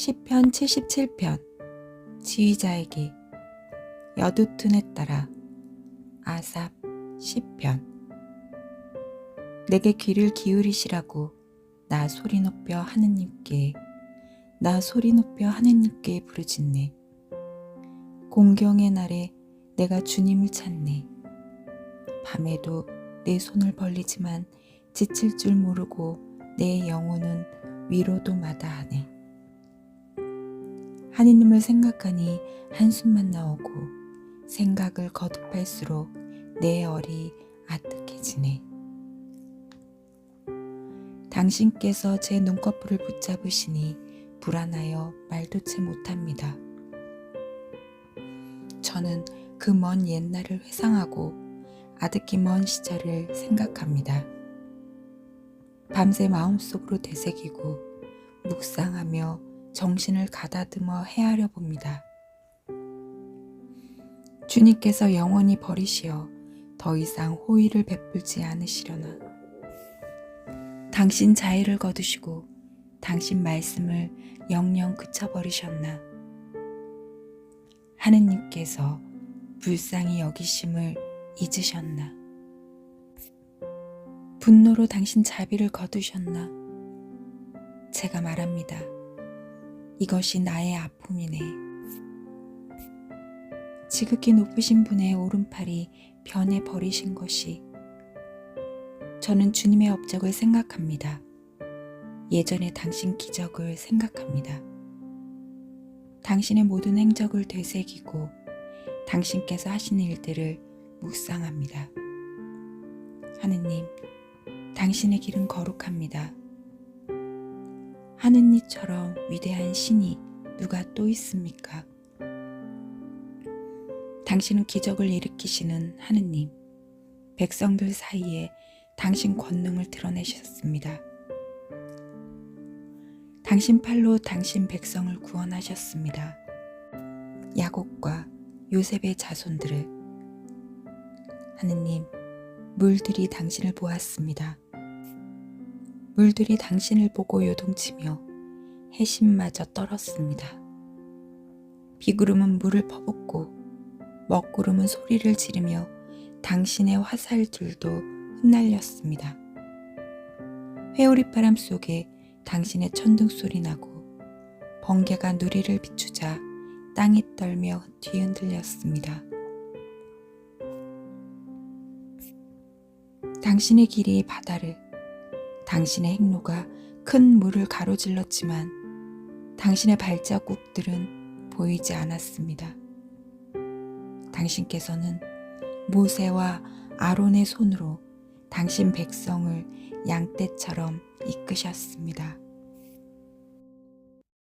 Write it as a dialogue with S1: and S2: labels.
S1: 시편 77편. 지휘자에게 여두툰에 따라 아삽 시편. 내게 귀를 기울이시라고 나 소리 높여 하느님께 나 소리 높여 하느님께 부르짖네. 공경의 날에 내가 주님을 찾네. 밤에도 내 손을 벌리지만 지칠 줄 모르고 내 영혼은 위로도 마다하네 하느님을 생각하니 한숨만 나오고 생각을 거듭할수록 내 얼이 아득해지네. 당신께서 제 눈꺼풀을 붙잡으시니 불안하여 말도 채 못합니다. 저는 그 먼 옛날을 회상하고 아득히 먼 시절을 생각합니다. 밤새 마음속으로 되새기고 묵상하며 정신을 가다듬어 헤아려 봅니다. 주님께서 영원히 버리시어 더 이상 호의를 베풀지 않으시려나. 당신 자의를 거두시고 당신 말씀을 영영 그쳐버리셨나. 하느님께서 불쌍히 여기심을 잊으셨나. 분노로 당신 자비를 거두셨나. 제가 말합니다. 이것이 나의 아픔이네. 지극히 높으신 분의 오른팔이 변해 버리신 것이 저는 주님의 업적을 생각합니다. 예전에 당신 기적을 생각합니다. 당신의 모든 행적을 되새기고 당신께서 하신 일들을 묵상합니다. 하느님, 당신의 길은 거룩합니다. 하느님처럼 위대한 신이 누가 또 있습니까? 당신은 기적을 일으키시는 하느님, 백성들 사이에 당신 권능을 드러내셨습니다. 당신 팔로 당신 백성을 구원하셨습니다. 야곱과 요셉의 자손들을 하느님, 물들이 당신을 보았습니다. 물들이 당신을 보고 요동치며 해심마저 떨었습니다. 비구름은 물을 퍼붓고 먹구름은 소리를 지르며 당신의 화살들도 흩날렸습니다. 회오리 바람 속에 당신의 천둥 소리 나고 번개가 누리를 비추자 땅이 떨며 뒤흔들렸습니다. 당신의 길이 바다를 당신의 행로가 큰 물을 가로질렀지만 당신의 발자국들은 보이지 않았습니다. 당신께서는 모세와 아론의 손으로 당신 백성을 양떼처럼 이끄셨습니다.